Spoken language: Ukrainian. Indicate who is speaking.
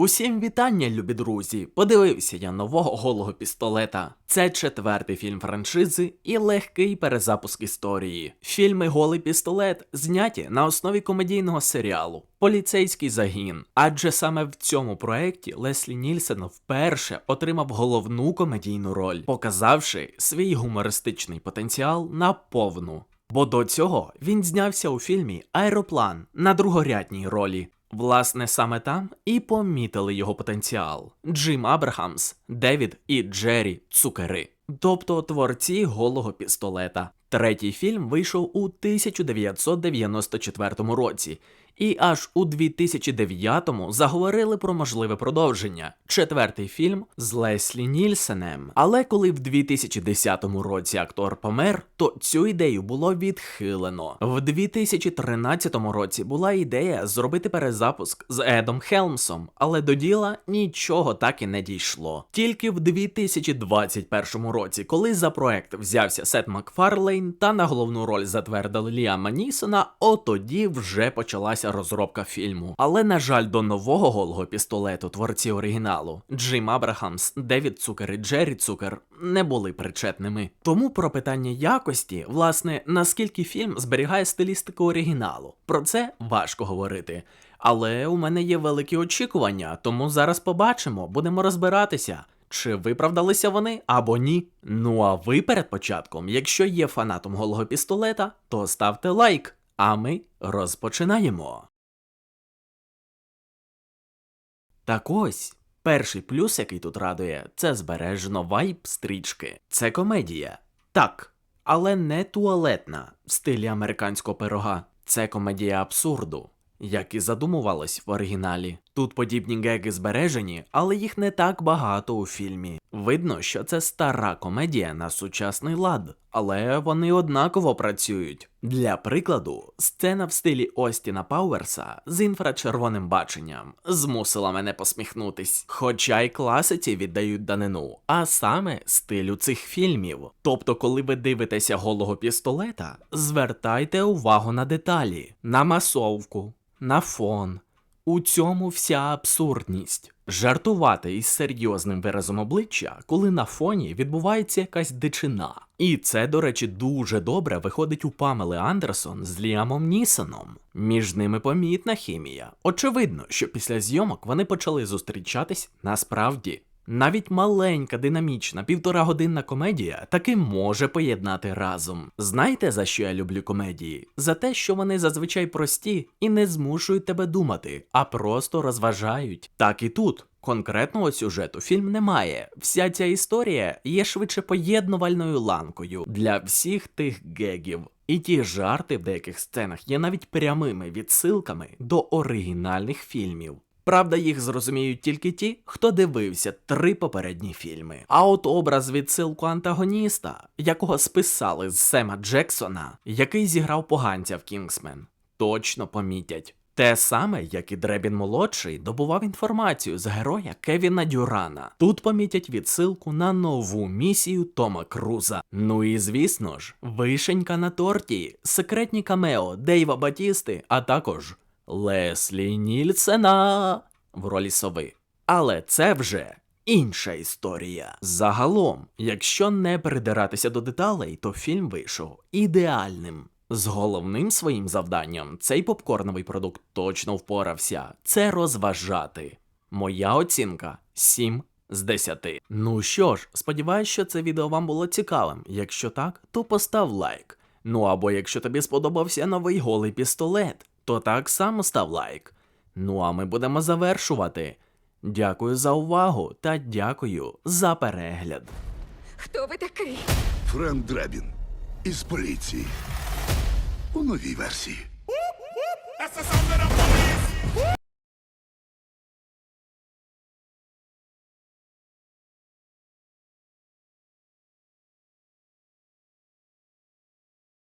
Speaker 1: Усім вітання, любі друзі! Подивився я нового голого пістолета. Це четвертий фільм франшизи і легкий перезапуск історії. Фільми Голий пістолет зняті на основі комедійного серіалу Поліцейський загін. Адже саме в цьому проекті Леслі Нільсен вперше отримав головну комедійну роль, показавши свій гумористичний потенціал на повну. Бо до цього він знявся у фільмі Аероплан на другорядній ролі. Власне, саме там і помітили його потенціал: Джим Абрахамс, Девід і Джері Цукери, тобто творці голого пістолета. Третій фільм вийшов у 1994 році, і аж у 2009-му заговорили про можливе продовження. Четвертий фільм з Леслі Нільсенем. Але коли в 2010 році актор помер, то цю ідею було відхилено. В 2013 році була ідея зробити перезапуск з Едом Хелмсом, але до діла нічого так і не дійшло. Тільки в 2021 році, коли за проект взявся Сет Макфарлейн та на головну роль затвердили Ліама Нісона, отоді вже почалася розробка фільму. Але на жаль, до нового голого пістолету творці оригіналу Джим Абрахамс, Девід Цукер і Джері Цукер не були причетними. Тому про питання якості, власне, наскільки фільм зберігає стилістику оригіналу, про це важко говорити. Але у мене є великі очікування, тому зараз побачимо, будемо розбиратися. Чи виправдалися вони або ні? Ну а ви перед початком, якщо є фанатом голого пістолета, то ставте лайк, а ми розпочинаємо. Так ось, перший плюс, який тут радує, це збережено вайб стрічки. Це комедія. Так, але не туалетна в стилі американського пирога. Це комедія абсурду, як і задумувалось в оригіналі. Тут подібні геги збережені, але їх не так багато у фільмі. Видно, що це стара комедія на сучасний лад, але вони однаково працюють. Для прикладу, сцена в стилі Остіна Пауерса з інфрачервоним баченням змусила мене посміхнутись, хоча й класиці віддають данину, а саме стилю цих фільмів. Тобто, коли ви дивитеся голого пістолета, звертайте увагу на деталі, на масовку, на фон. У цьому вся абсурдність. Жартувати із серйозним виразом обличчя, коли на фоні відбувається якась дичина. І це, до речі, дуже добре виходить у Памели Андерсон з Ліамом Нісоном. Між ними помітна хімія. Очевидно, що після зйомок вони почали зустрічатись насправді. Навіть маленька динамічна півторагодинна комедія таки може поєднати разом. Знаєте, за що я люблю комедії? За те, що вони зазвичай прості і не змушують тебе думати, а просто розважають. Так і тут. Конкретного сюжету фільм не має. Вся ця історія є швидше поєднувальною ланкою для всіх тих гегів. І ті жарти в деяких сценах є навіть прямими відсилками до оригінальних фільмів. Правда, їх зрозуміють тільки ті, хто дивився три попередні фільми. А от образ відсилку антагоніста, якого списали з Сема Джексона, який зіграв поганця в Кінгсмен, точно помітять. Те саме, як і Дребін молодший, добував інформацію з героя Кевіна Дюрана. Тут помітять відсилку на нову місію Тома Круза. Ну і звісно ж, вишенька на торті, секретні камео Дейва Батісти, а також Леслі Нільсена в ролі сови. Але це вже інша історія. Загалом, якщо не придиратися до деталей, то фільм вийшов ідеальним. З головним своїм завданням цей попкорновий продукт точно впорався. Це розважати. Моя оцінка 7 з 10. Ну що ж, сподіваюсь, що це відео вам було цікавим. Якщо так, то постав лайк. Ну або якщо тобі сподобався новий голий пістолет, то так само став лайк. Ну а ми будемо завершувати. Дякую за увагу та дякую за перегляд.
Speaker 2: Хто ви такий?
Speaker 3: Френк Дребін із поліції. У новій версії.